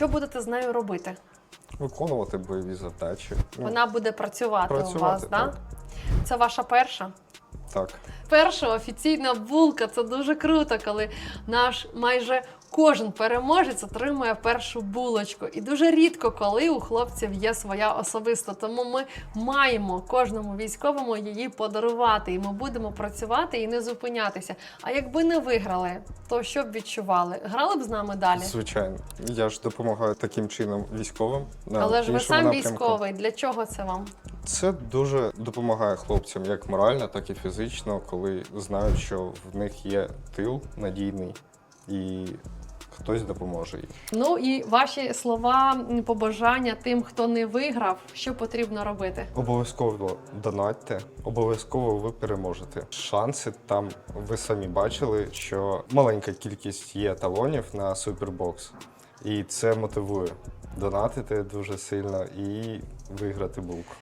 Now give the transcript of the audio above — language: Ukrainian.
Що будете з нею робити? Виконувати бойові завдачі. Ну, Вона буде працювати, у вас, так? да? Це ваша перша? Так. Перша офіційна булка. Це дуже круто, коли наш майже кожен переможець отримує першу булочку. І дуже рідко, коли у хлопців є своя особиста. Тому ми маємо кожному військовому її подарувати. І ми будемо працювати і не зупинятися. А якби не виграли, то що б відчували? Грали б з нами далі? Звичайно. Я ж допомагаю таким чином військовим. на Але ж ви сам напрямку. військовий. Для чого це вам? Це дуже допомагає хлопцям як морально, так і фізично, коли знають, що в них є тил надійний і хтось допоможе їм. Ну і ваші слова, побажання тим, хто не виграв, що потрібно робити. Обов'язково донатьте, обов'язково ви переможете. Шанси там ви самі бачили, що маленька кількість є талонів на супербокс, і це мотивує донатити дуже сильно і виграти булку.